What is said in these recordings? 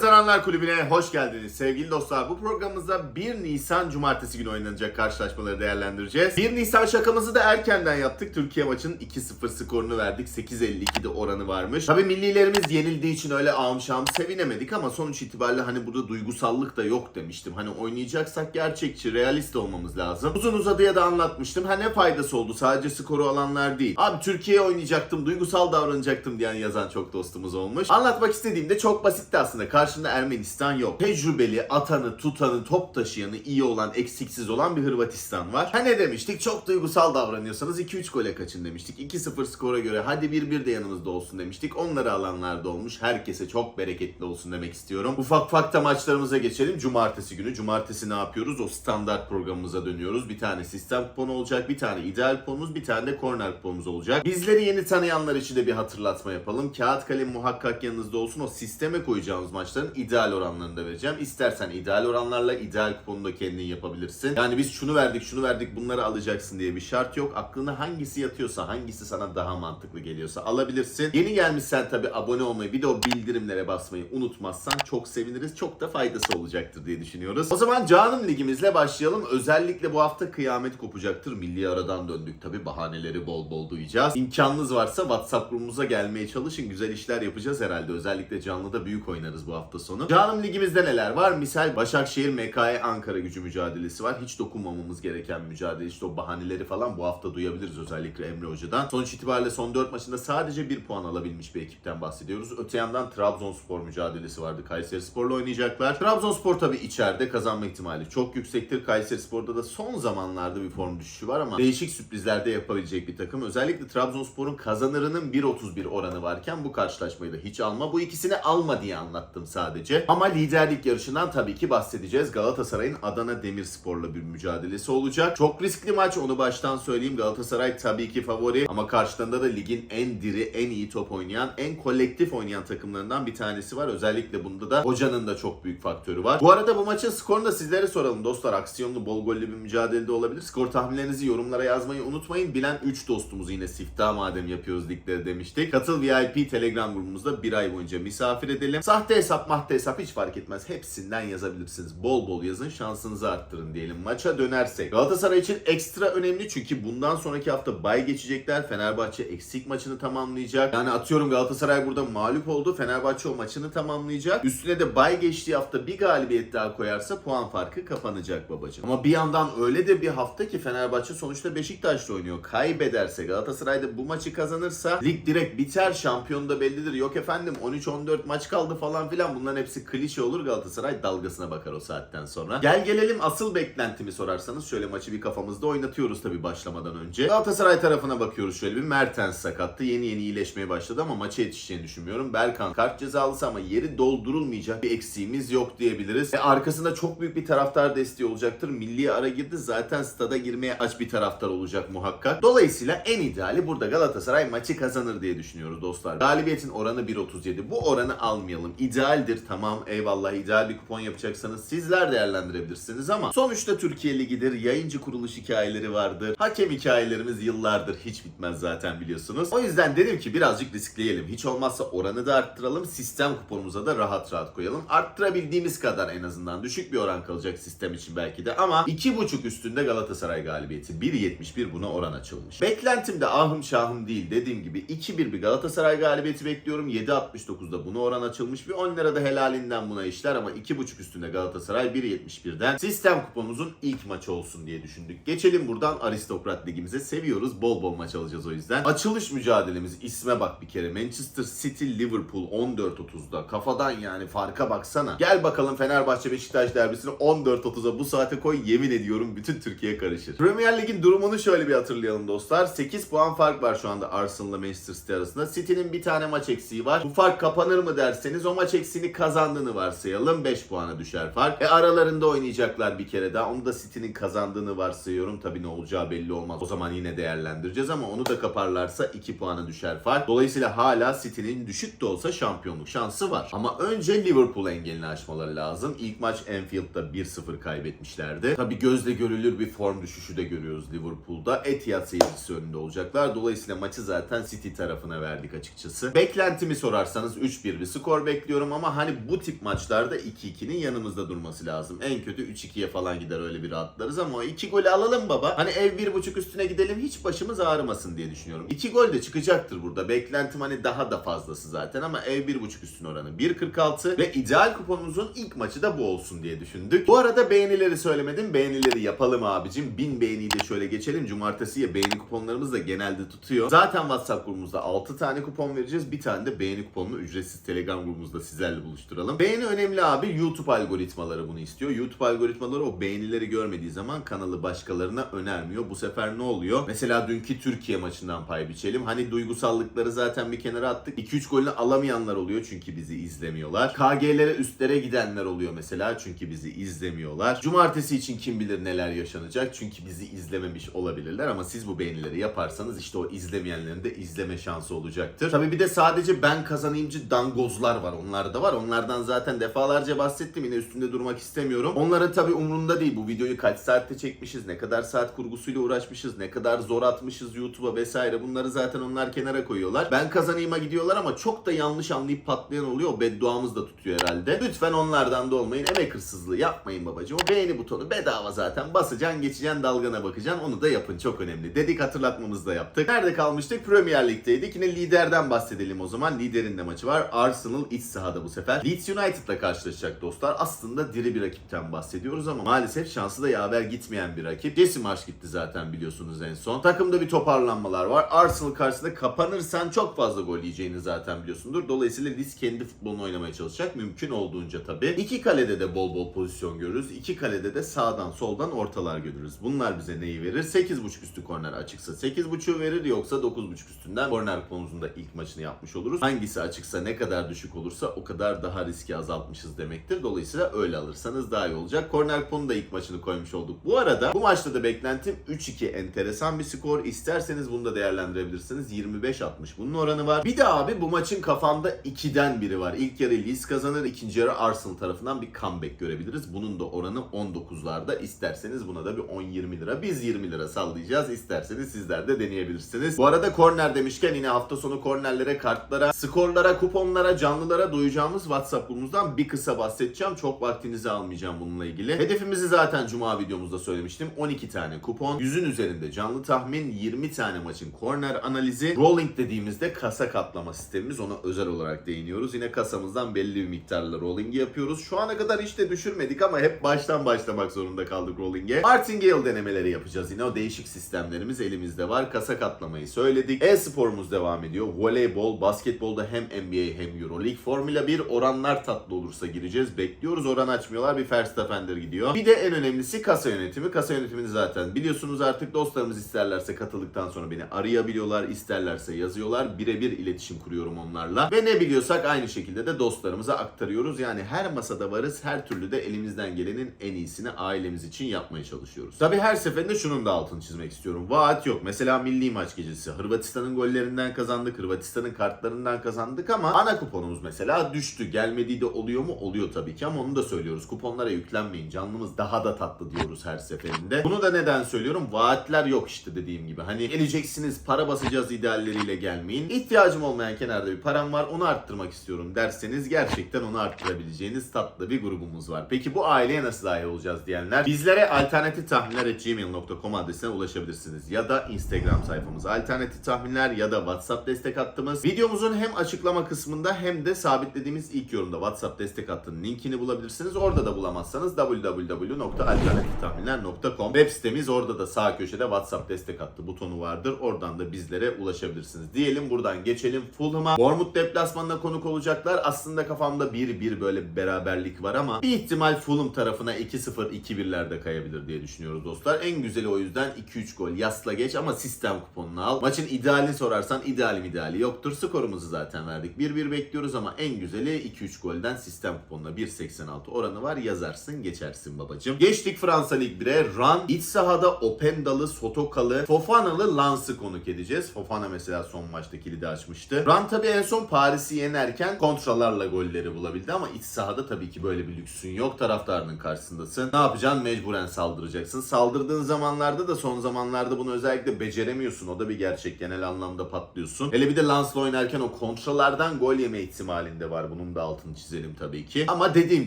Kazananlar Kulübü'ne hoş geldiniz sevgili dostlar. Bu programımızda 1 Nisan Cumartesi günü oynanacak karşılaşmaları değerlendireceğiz. 1 Nisan şakamızı da erkenden yaptık. Türkiye maçının 2-0 skorunu verdik. 8.52'de oranı varmış. Tabii millilerimiz yenildiği için öyle ağım şahım sevinemedik ama sonuç itibariyle hani burada duygusallık da yok demiştim. Hani oynayacaksak gerçekçi, realist olmamız lazım. Uzun uzadıya da anlatmıştım. Ha ne faydası oldu sadece skoru alanlar değil. Abi Türkiye'ye oynayacaktım, duygusal davranacaktım diyen yazan çok dostumuz olmuş. Anlatmak istediğimde çok basitti aslında. Karşında Ermenistan yok. Tecrübeli, atanı, tutanı, top taşıyanı, iyi olan, eksiksiz olan bir Hırvatistan var. Ha ne demiştik? Çok duygusal davranıyorsanız 2-3 gole kaçın demiştik. 2-0 skora göre hadi 1-1 de yanımızda olsun demiştik. Onları alanlarda olmuş. Herkese çok bereketli olsun demek istiyorum. Ufak ufak da maçlarımıza geçelim. Cumartesi günü. Cumartesi ne yapıyoruz? O standart programımıza dönüyoruz. Bir tane sistem kuponu olacak. Bir tane ideal kuponumuz. Bir tane de korner kuponumuz olacak. Bizleri yeni tanıyanlar için de bir hatırlatma yapalım. Kağıt kalem muhakkak yanınızda olsun. O sisteme koyacağımız maçların ideal oranlarını da vereceğim. İstersen ideal oranlarla ideal kuponu da kendin yapabilirsin. Yani biz şunu verdik şunu verdik bunları alacaksın diye bir şart yok. Aklına hangisi yatıyorsa hangisi sana daha mantıklı geliyorsa alabilirsin. Yeni gelmişsen tabi abone olmayı bir de o bildirimlere basmayı unutmazsan çok seviniriz. Çok da faydası olacaktır diye düşünüyoruz. O zaman canım ligimizle başlayalım. Özellikle bu hafta kıyamet kopacaktır. Milli aradan döndük tabi bahaneleri bol bol duyacağız. İmkanınız varsa WhatsApp grubumuza gelmeye çalışın. Güzel işler yapacağız herhalde. Özellikle canlıda büyük oynarız bu hafta sonu. Canım ligimizde neler var? Misal Başakşehir MKE Ankara gücü mücadelesi var. Hiç dokunmamamız gereken mücadele. İşte o bahaneleri falan bu hafta duyabiliriz özellikle Emre Hoca'dan. Sonuç itibariyle son 4 maçında sadece 1 puan alabilmiş bir ekipten bahsediyoruz. Öte yandan Trabzonspor mücadelesi vardı. Kayseri Spor'la oynayacaklar. Trabzonspor tabii içeride kazanma ihtimali çok yüksektir. Kayseri Spor'da da son zamanlarda bir form düşüşü var ama değişik sürprizler de yapabilecek bir takım. Özellikle Trabzonspor'un kazanırının 1.31 oranı varken bu karşılaşmayı da hiç alma. Bu ikisini alma diye anlattım sadece. Ama liderlik yarışından tabii ki bahsedeceğiz. Galatasaray'ın Adana Demirspor'la bir mücadelesi olacak. Çok riskli maç onu baştan söyleyeyim. Galatasaray tabii ki favori ama karşılarında da ligin en diri, en iyi top oynayan, en kolektif oynayan takımlarından bir tanesi var. Özellikle bunda da hocanın da çok büyük faktörü var. Bu arada bu maçın skorunu da sizlere soralım dostlar. Aksiyonlu, bol gollü bir mücadelede olabilir. Skor tahminlerinizi yorumlara yazmayı unutmayın. Bilen 3 dostumuz yine siftah madem yapıyoruz ligleri demiştik. Katıl VIP Telegram grubumuzda bir ay boyunca misafir edelim. Sahte hesap, mahte hesap hiç fark etmez. Hepsinden yazabilirsiniz. Bol bol yazın, şansınızı arttırın diyelim. Maça dönersek. Galatasaray için ekstra önemli çünkü bundan sonraki hafta bay geçecekler. Fenerbahçe eksik maçını tamamlayacak. Yani atıyorum Galatasaray burada mağlup oldu. Fenerbahçe o maçını tamamlayacak. Üstüne de bay geçtiği hafta bir galibiyet daha koyarsa puan farkı kapanacak babacığım. Ama bir yandan öyle de bir hafta ki Fenerbahçe sonuçta Beşiktaş'la oynuyor. Kaybederse Galatasaray da bu maçı kazanırsa lig direkt biter. Şampiyon da bellidir. Yok efendim 13-14 maç kaldı falan filan. Bunların hepsi klişe olur. Galatasaray dalgasına bakar o saatten sonra. Gel gelelim asıl beklentimi sorarsanız şöyle maçı bir kafamızda oynatıyoruz tabii başlamadan önce. Galatasaray tarafına bakıyoruz şöyle bir Mertens sakattı. Yeni yeni iyileşmeye başladı ama maça yetişeceğini düşünmüyorum. Berkan kart cezalısı ama yeri doldurulmayacak bir eksiğimiz yok diyebiliriz. Ve arkasında çok büyük bir taraftar desteği olacaktır. Milli ara girdi. Zaten stada girmeye aç bir taraftar olacak muhakkak. Dolayısıyla en ideali burada Galatasaray maçı kazanır diye düşünüyoruz dostlar. Galibiyetin oranı 1.37. Bu oranı almayalım. İdealdir tamam eyvallah ideal bir kupon yapacaksanız sizler değerlendirebilirsiniz ama sonuçta Türkiye Ligi'dir. Yayıncı kuruluş hikayeleri vardır. Hakem hikayelerimiz yıllardır hiç bitmez zaten biliyorsunuz. O yüzden dedim ki birazcık riskleyelim. Hiç olmazsa oranı da arttıralım. Sistem kuponumuza da rahat rahat koyalım. Arttırabildiğimiz kadar en azından. Düşük bir oran kalacak sistem için belki de ama 2.5 üstünde Galatasaray galibiyeti. 1.71 buna oran açılmış. Beklentim de ahım şahım değil. Dediğim gibi 2-1 bir Galatasaray galibiyeti bekliyorum. 7.69'da buna oran açılmış. Bir 10 lira da helalinden buna işler ama 2.5 üstünde Galatasaray 1.71'den sistem kuponumuzun ilk maçı olsun diye düşündük. Geçelim buradan Aristokrat Ligimize. Seviyoruz. Bol bol maç alacağız o yüzden. Açılış mücadelemiz isme bak bir kere. Manchester City Liverpool 14.30'da. Kafadan yani farka baksana. Gel bakalım Fenerbahçe Beşiktaş derbisini 14.30'a bu saate koy. Yemin ediyorum bütün Türkiye karışır. Premier Lig'in durumunu şöyle bir hatırlayalım dostlar. 8 puan fark var şu anda Arsenal'la Manchester City arasında. City'nin bir tane maç eksiği var. Bu fark kapanır mı derseniz o maç eksiğini kazandığını varsayalım. 5 puana düşer fark. E aralarında oynayacaklar bir kere daha. Onu da City'nin kazandığını varsayıyorum. Tabii ne olacağı belli olmaz. O zaman yine değerlendireceğiz ama onu da kaparlarsa 2 puana düşer fark. Dolayısıyla hala City'nin düşük de olsa şampiyonluk şansı var. Ama önce Liverpool engelini aşmaları lazım. İlk maç Anfield'da 1-0 kaybetmişlerdi. Tabii gözle görülür bir form düşüşü de görüyoruz Liverpool'da. Etihad seyircisi önünde olacaklar. Dolayısıyla maçı zaten City tarafına verdik açıkçası. Beklentimi sorarsanız 3-1 bir skor bekliyorum ama hani bu tip maçlarda 2-2'nin yanımızda durması lazım. En kötü 3-2'ye falan gider öyle bir rahatlarız ama o 2 golü alalım baba. Hani ev 1.5 üstüne gidelim hiç başımız ağrımasın diye düşünüyorum. 2 gol de çıkacaktır burada. Beklentim hani daha da fazlası zaten ama ev 1.5 üstün oranı 1.46 ve ideal kuponumuzun ilk maçı da bu olsun diye düşündük. Bu arada beğenileri söylemedim. Beğenileri yapalım abicim. 1000 beğeniyi de şöyle geçelim. Cumartesiye beğeni kuponlarımız da genelde tutuyor. Zaten WhatsApp grubumuzda 6 tane kupon vereceğiz. Bir tane de beğeni kuponunu ücretsiz Telegram grubumuzda sizlerle buluşturalım. Beğeni önemli abi. YouTube algoritmaları bunu istiyor. YouTube algoritmaları o beğenileri görmediği zaman kanalı başkalarına önermiyor. Bu sefer ne oluyor? Mesela dünkü Türkiye maçından pay biçelim. Hani duygusallıkları zaten bir kenara attık. 2-3 golünü alamayanlar oluyor çünkü bizi izlemiyorlar. KG'lere üstlere gidenler oluyor mesela çünkü bizi izlemiyorlar. Cumartesi için kim bilir neler yaşanacak çünkü bizi izlememiş olabilirler ama siz bu beğenileri yaparsanız işte o izlemeyenlerin de izleme şansı olacaktır. Tabi bir de sadece ben kazanayımcı dangozlar var. Onlar da var. Onlardan zaten defalarca bahsettim. Yine üstünde durmak istemiyorum. Onların tabi umrunda değil. Bu videoyu kaç saatte çekmişiz, ne kadar saat kurgusuyla uğraşmışız, ne kadar zor atmışız YouTube'a vesaire. Bunları zaten onlar kenara koyuyorlar. Ben kazanayıma gidiyorlar ama çok da yanlış anlayıp patlayan oluyor. O bedduamız da tutuyor herhalde. Lütfen onlardan da olmayın. Emek hırsızlığı yapmayın babacığım. O beğeni butonu bedava zaten. Basacaksın, geçeceksin, dalgana bakacaksın. Onu da yapın. Çok önemli. Dedik hatırlatmamızı da yaptık. Nerede kalmıştık? Premier Lig'deydik. Yine liderden bahsedelim o zaman. Liderin de maçı var. Arsenal iç sahada bu sefer. Leeds United'la karşılaşacak dostlar. Aslında diri bir rakipten bahsediyoruz ama maalesef şansı da yaver gitmeyen bir rakip. Jesse Marsh gitti zaten biliyorsunuz en son. Takımda bir toparlanmalar var. Arsenal karşısında kapanırsan çok fazla gol yiyeceğini zaten biliyorsundur. Dolayısıyla Leeds kendi futbolunu oynamaya çalışacak. Mümkün olduğunca tabii. İki kalede de bol bol pozisyon görürüz. İki kalede de sağdan soldan ortalar görürüz. Bunlar bize neyi verir? 8.5 üstü korner açıksa 8.5'u verir yoksa 9.5 üstünden korner konusunda ilk maçını yapmış oluruz. Hangisi açıksa ne kadar düşük olursa o kadar daha riski azaltmışız demektir. Dolayısıyla öyle alırsanız daha iyi olacak. Korner kuponu da ilk maçını koymuş olduk. Bu arada bu maçta da beklentim 3-2 enteresan bir skor. İsterseniz bunu da değerlendirebilirsiniz. 25-60 bunun oranı var. Bir de abi bu maçın kafamda 2'den biri var. İlk yarı Leeds kazanır, ikinci yarı Arsenal tarafından bir comeback görebiliriz. Bunun da oranı 19'larda. İsterseniz buna da bir 10-20 lira. Biz 20 lira sallayacağız. İsterseniz sizler de deneyebilirsiniz. Bu arada korner demişken yine hafta sonu kornerlere, kartlara, skorlara, kuponlara, canlılara duyacağımız WhatsApp grubumuzdan bir kısa bahsedeceğim. Çok vaktinizi almayacağım bununla ilgili. Hedefimizi zaten Cuma videomuzda söylemiştim. 12 tane kupon, 100'ün üzerinde canlı tahmin, 20 tane maçın korner analizi. Rolling dediğimizde kasa katlama sistemimiz. Ona özel olarak değiniyoruz. Yine kasamızdan belli bir miktarla rolling'i yapıyoruz. Şu ana kadar hiç de düşürmedik ama hep baştan başlamak zorunda kaldık rolling'e. Martingale denemeleri yapacağız. Yine o değişik sistemlerimiz elimizde var. Kasa katlamayı söyledik. E-sporumuz devam ediyor. Voleybol, basketbolda hem NBA hem Euroleague. Formula 1 oranlar tatlı olursa gireceğiz. Bekliyoruz oran açmıyorlar. Bir Verstappen gidiyor. Bir de en önemlisi kasa yönetimi. Kasa yönetimini zaten biliyorsunuz artık dostlarımız isterlerse katıldıktan sonra beni arayabiliyorlar. isterlerse yazıyorlar. Birebir iletişim kuruyorum onlarla. Ve ne biliyorsak aynı şekilde de dostlarımıza aktarıyoruz. Yani her masada varız. Her türlü de elimizden gelenin en iyisini ailemiz için yapmaya çalışıyoruz. Tabi her seferinde şunun da altını çizmek istiyorum. Vaat yok. Mesela milli maç gecesi. Hırvatistan'ın gollerinden kazandık. Hırvatistan'ın kartlarından kazandık ama ana kuponumuz mesela düştü. Gelmediği de oluyor mu? Oluyor tabii ki ama onu da söylüyoruz. Kuponlara yüklenmeyin. Canlımız daha da tatlı diyoruz her seferinde. Bunu da neden söylüyorum? Vaatler yok işte dediğim gibi. Hani geleceksiniz para basacağız idealleriyle gelmeyin. İhtiyacım olmayan kenarda bir param var. Onu arttırmak istiyorum derseniz gerçekten onu arttırabileceğiniz tatlı bir grubumuz var. Peki bu aileye nasıl dahil olacağız diyenler bizlere alternatif tahminler gmail.com adresine ulaşabilirsiniz. Ya da Instagram sayfamız alternatif tahminler ya da WhatsApp destek hattımız. Videomuzun hem açıklama kısmında hem de sabitlediğimiz ilk yorumda WhatsApp destek hattının linkini bulabilirsiniz. Orada da bulamazsanız www.alternatiftahminler.com Web sitemiz orada da sağ köşede WhatsApp destek hattı butonu vardır. Oradan da bizlere ulaşabilirsiniz. Diyelim buradan geçelim Fulham'a. Bournemouth deplasmanına konuk olacaklar. Aslında kafamda 1-1 böyle bir beraberlik var ama bir ihtimal Fulham tarafına 2-0 2-1'lerde kayabilir diye düşünüyoruz dostlar. En güzeli o yüzden 2-3 gol yasla geç ama sistem kuponunu al. Maçın idealini sorarsan idealim ideali yoktur. Skorumuzu zaten verdik. 1-1 bekliyoruz ama en güzeli 2-3 golden sistem kuponuna 1.86 oranı var. Yazarsın geçersin babacım. Geçtik Fransa Lig 1'e. Ran iç sahada Opendal'ı, Sotokalı, Fofana'lı Lans'ı konuk edeceğiz. Fofana mesela son maçta kilidi açmıştı. Ran tabi en son Paris'i yenerken kontralarla golleri bulabildi ama iç sahada tabii ki böyle bir lüksün yok. Taraftarının karşısındasın. Ne yapacaksın? Mecburen saldıracaksın. Saldırdığın zamanlarda da son zamanlarda bunu özellikle beceremiyorsun. O da bir gerçek. Genel anlamda patlıyorsun. Hele bir de Lans'la oynarken o kontralardan gol yeme ihtimalinde var bunun. Onun da altını çizelim tabii ki. Ama dediğim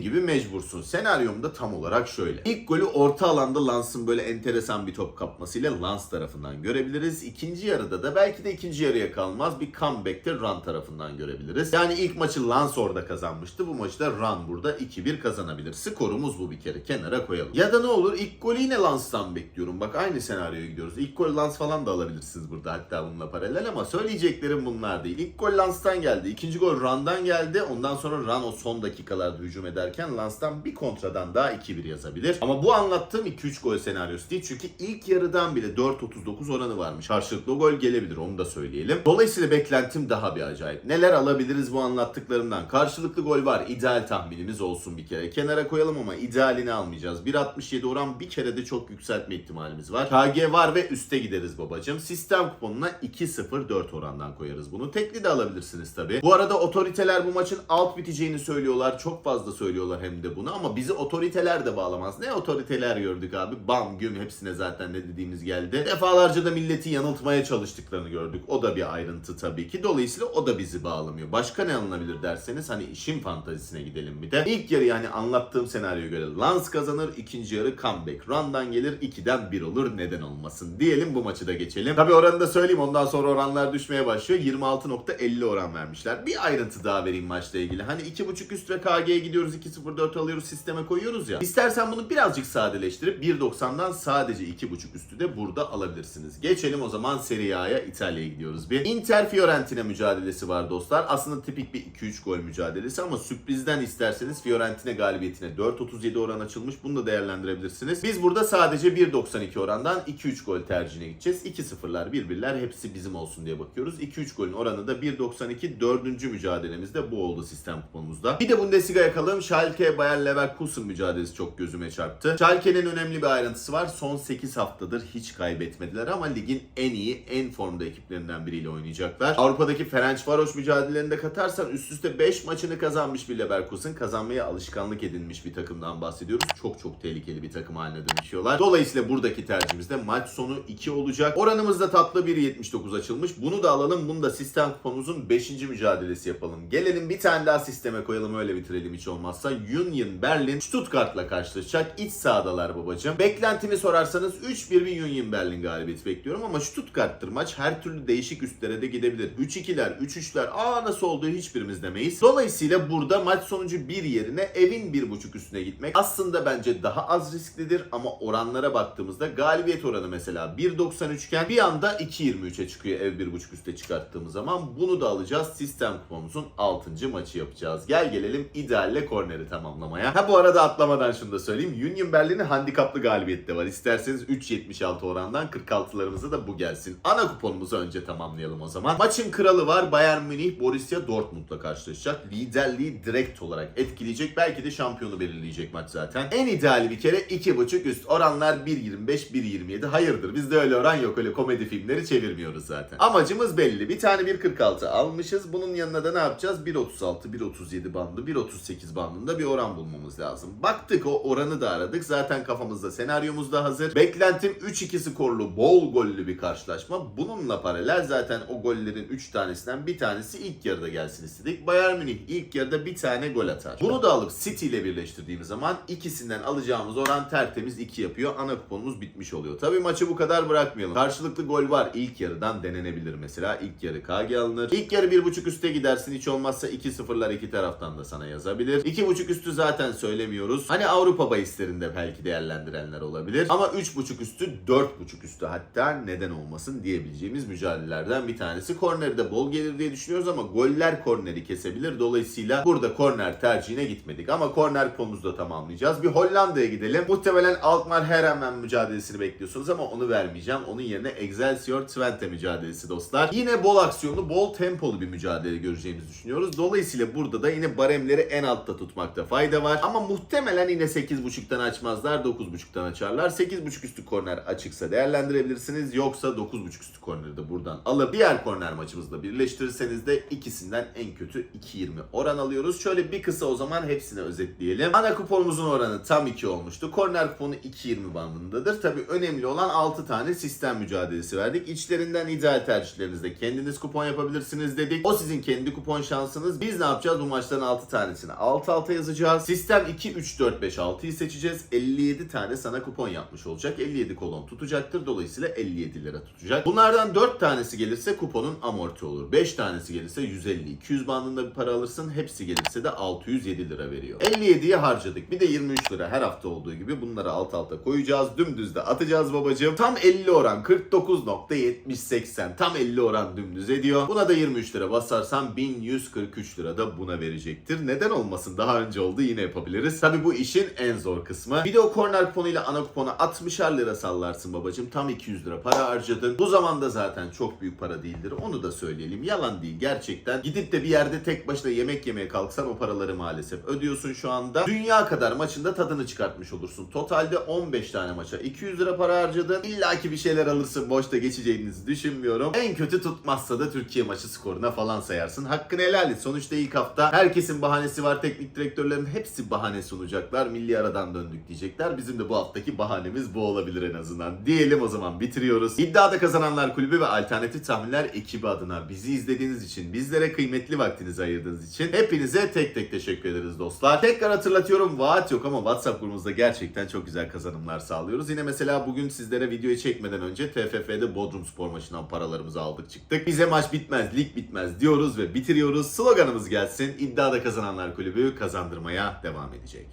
gibi mecbursun. Senaryom da tam olarak şöyle. İlk golü orta alanda Lans'ın böyle enteresan bir top kapmasıyla Lans tarafından görebiliriz. İkinci yarıda da belki de ikinci yarıya kalmaz bir comeback'te Run tarafından görebiliriz. Yani ilk maçı Lans orada kazanmıştı. Bu maçta Run burada 2-1 kazanabilir. Skorumuz bu bir kere kenara koyalım. Ya da ne olur ilk golü yine Lans'tan bekliyorum. Bak aynı senaryoya gidiyoruz. İlk gol Lans falan da alabilirsiniz burada hatta bununla paralel ama söyleyeceklerim bunlar değil. İlk gol Lans'tan geldi. İkinci gol Run'dan geldi. Ondan sonra Run o son dakikalarda hücum ederken Lans'tan bir kontradan daha 2-1 yazabilir. Ama bu anlattığım 2-3 gol senaryosu değil. Çünkü ilk yarıdan bile 4.39 oranı varmış. Karşılıklı gol gelebilir onu da söyleyelim. Dolayısıyla beklentim daha bir acayip. Neler alabiliriz bu anlattıklarımdan? Karşılıklı gol var. İdeal tahminimiz olsun bir kere. Kenara koyalım ama idealini almayacağız. 1.67 oran bir kere de çok yükseltme ihtimalimiz var. KG var ve üste gideriz babacım. Sistem kuponuna 2.04 orandan koyarız bunu. Tekli de alabilirsiniz tabi. Bu arada otoriteler bu maçın alt biteceğini söylüyorlar. Çok fazla söylüyorlar hem de bunu ama bizi otoriteler de bağlamaz. Ne otoriteler gördük abi? Bam güm hepsine zaten ne dediğimiz geldi. Defalarca da milleti yanıltmaya çalıştıklarını gördük. O da bir ayrıntı tabii ki. Dolayısıyla o da bizi bağlamıyor. Başka ne alınabilir derseniz hani işin fantazisine gidelim bir de. İlk yarı yani anlattığım senaryoya göre Lance kazanır. ikinci yarı comeback. Run'dan gelir 2'den 1 olur. Neden olmasın? Diyelim bu maçı da geçelim. Tabii oranı da söyleyeyim. Ondan sonra oranlar düşmeye başlıyor. 26.50 oran vermişler. Bir ayrıntı daha vereyim maçla ilgili. Hani 2.5 üst ve KG'ye gidiyoruz. 2.04 alıyoruz. Sisteme koyuyoruz ya. İstersen bunu birazcık sadeleştirip 1.90'dan sadece 2.5 üstü de burada alabilirsiniz. Geçelim o zaman Serie A'ya İtalya'ya gidiyoruz bir. Inter Fiorentina mücadelesi var dostlar. Aslında tipik bir 2-3 gol mücadelesi ama sürprizden isterseniz Fiorentina galibiyetine 4.37 oran açılmış. Bunu da değerlendirebilirsiniz. Biz burada sadece 1.92 orandan 2-3 gol tercihine gideceğiz. 2-0'lar, 1-1'ler hepsi bizim olsun diye bakıyoruz. 2-3 golün oranı da 1.92. Dördüncü mücadelemizde bu oldu sistem kuponumuzda. Bir de Bundesliga yakalım. Schalke Bayer Leverkusen mücadelesi çok gözüme çarptı. Schalke'nin önemli bir ayrıntısı var. Son 8 haftadır hiç kaybetmediler ama ligin en iyi, en formda ekiplerinden biriyle oynayacaklar. Avrupa'daki Ferencvaros mücadelelerini de katarsan üst üste 5 maçını kazanmış bir Leverkusen. Kazanmaya alışkanlık edinmiş bir takımdan bahsediyoruz. Çok çok tehlikeli bir takım haline dönüşüyorlar. Dolayısıyla buradaki tercihimizde maç sonu 2 olacak. Oranımız da tatlı 1.79 açılmış. Bunu da alalım. Bunu da sistem kuponumuzun 5. mücadelesi yapalım. Gelelim bir tane daha sisteme koyalım öyle bitirelim hiç olmazsa. Union Berlin Stuttgart'la karşılaşacak. İç sahadalar babacım. Beklentimi sorarsanız 3-1 bir Union Berlin galibiyeti bekliyorum ama Stuttgart'tır maç. Her türlü değişik üstlere de gidebilir. 3-2'ler, 3-3'ler aa nasıl olduğu hiçbirimiz demeyiz. Dolayısıyla burada maç sonucu 1 yerine evin 1.5 üstüne gitmek aslında bence daha az risklidir ama oranlara baktığımızda galibiyet oranı mesela 1.93 iken bir anda 2.23'e çıkıyor ev 1.5 üste çıkarttığımız zaman. Bunu da alacağız. Sistem kuponumuzun 6. maçı yapacağız. Gel gelelim idealle korneri tamamlamaya. Ha bu arada atlamadan şunu da söyleyeyim. Union Berlin'in handikaplı galibiyeti de var. İsterseniz 3.76 orandan 46'larımıza da bu gelsin. Ana kuponumuzu önce tamamlayalım o zaman. Maçın kralı var. Bayern Münih Borussia Dortmund'la karşılaşacak. Liderliği direkt olarak etkileyecek. Belki de şampiyonu belirleyecek maç zaten. En ideali bir kere 2.5 üst. Oranlar 1.25, 1.27. Hayırdır bizde öyle oran yok. Öyle komedi filmleri çevirmiyoruz zaten. Amacımız belli. Bir tane 1.46 almışız. Bunun yanına da ne yapacağız? 1.36, 1.37 bandı, 1.38 bandında bir oran bulmamız lazım. Baktık o oranı da aradık. Zaten kafamızda senaryomuz da hazır. Beklentim 3-2 skorlu, bol gollü bir karşılaşma. Bununla paralel zaten o gollerin 3 tanesinden bir tanesi ilk yarıda gelsin istedik. Bayern Münih ilk yarıda bir tane gol atar. Bunu da alıp City ile birleştirdiğimiz zaman ikisinden alacağımız oran tertemiz 2 yapıyor. Ana kuponumuz bitmiş oluyor. Tabii maçı bu kadar bırakmayalım. Karşılıklı gol var. İlk yarıdan denenebilir mesela. İlk yarı KG alınır. İlk yarı 1.5 üste gidersin. Hiç olmazsa 2-0'lar iki taraftan da sana yazabilir. 2.5 üstü zaten söylemiyoruz. Hani Avrupa bahislerinde belki değerlendirenler olabilir. Ama 3.5 üstü 4.5 üstü hatta neden olmasın diyebileceğimiz mücadelelerden bir tanesi. Korneri de bol gelir diye düşünüyoruz ama goller korneri kesebilir. Dolayısıyla burada korner tercihine gitmedik. Ama korner kuponumuzu da tamamlayacağız. Bir Hollanda'ya gidelim. Muhtemelen Alkmaar Herenmen mücadelesini bekliyorsunuz ama onu vermeyeceğim. Onun yerine Excelsior Twente mücadelesi dostlar. Yine bol aksiyonlu, bol tempolu bir mücadele göreceğimizi düşünüyoruz. Dolayısıyla burada da yine baremleri en altta tutmakta fayda var. Ama muhtemelen yine 8.5'tan açmazlar, 9.5'tan açarlar. 8.5 üstü korner açıksa değerlendirebilirsiniz. Yoksa 9.5 üstü korneri de buradan alıp diğer korner maçımızla birleştirirseniz de ikisinden en kötü 2.20 oran alıyoruz. Şöyle bir kısa o zaman hepsini özetleyelim. Ana kuponumuzun oranı tam 2 olmuştu. Korner kuponu 2.20 bandındadır. Tabi önemli olan 6 tane sistem mücadelesi verdik. İçlerinden ideal tercihlerinizde kendiniz kupon yapabilirsiniz dedik. O sizin kendi kupon şansınız. Biz ne yapacağız? Bu maçların 6 tanesini alt alta yazacağız. Sistem 2, 3, 4, 5, 6'yı seçeceğiz. 57 tane sana kupon yapmış olacak. 57 kolon tutacaktır. Dolayısıyla 57 lira tutacak. Bunlardan 4 tanesi gelirse kuponun amorti olur. 5 tanesi gelirse 150-200 bandında bir para alırsın. Hepsi gelirse de 607 lira veriyor. 57'yi harcadık. Bir de 23 lira her hafta olduğu gibi bunları alt alta koyacağız. Dümdüz de atacağız babacığım. Tam 50 oran 49.7080 tam 50 oran dümdüz ediyor. Buna da 23 lira basarsam 1143 lira da buna verecektir. Neden olmasın daha önce oldu yine yapabiliriz. Tabi bu işin en zor kısmı. Video corner kuponuyla ana kupona 60'ar lira sallarsın babacığım. Tam 200 lira para harcadın. Bu zamanda zaten çok büyük para değildir. Onu da söyleyelim. Yalan değil gerçekten. Gidip de bir yerde tek başına yemek yemeye kalksan o paraları maalesef ödüyorsun şu anda. Dünya kadar maçında tadını çıkartmış olursun. Totalde 15 tane maça 200 lira para harcadın. İlla ki bir şeyler alırsın. Boşta geçeceğinizi düşünmüyorum. En kötü tutmazsa da Türkiye maçı skoruna falan sayarsın. Hakkını helal et. Sonuçta ilk hafta herkesin bahanesi var. Teknik direktörlerin hepsi bahane sunacaklar. Milli aradan döndük diyecekler. Bizim de bu haftaki bahanemiz bu olabilir en azından. Diyelim o zaman bitiriyoruz. İddiada Kazananlar Kulübü ve Alternatif Tahminler ekibi adına bizi izlediğiniz için, bizlere kıymetli vaktinizi ayırdığınız için hepinize tek tek teşekkür ederiz dostlar. Tekrar hatırlatıyorum vaat yok ama WhatsApp grubumuzda gerçekten çok güzel kazanımlar sağlıyoruz. Yine mesela bugün sizlere videoyu çekmeden önce TFF'de Bodrum Spor maçından paralarımızı aldık çıktık. Bize maç bitmez, lig bitmez diyoruz ve bitiriyoruz. Sloganımız gelsin. İddiada Kazananlar Kulübü kazandırmaya devam edecek.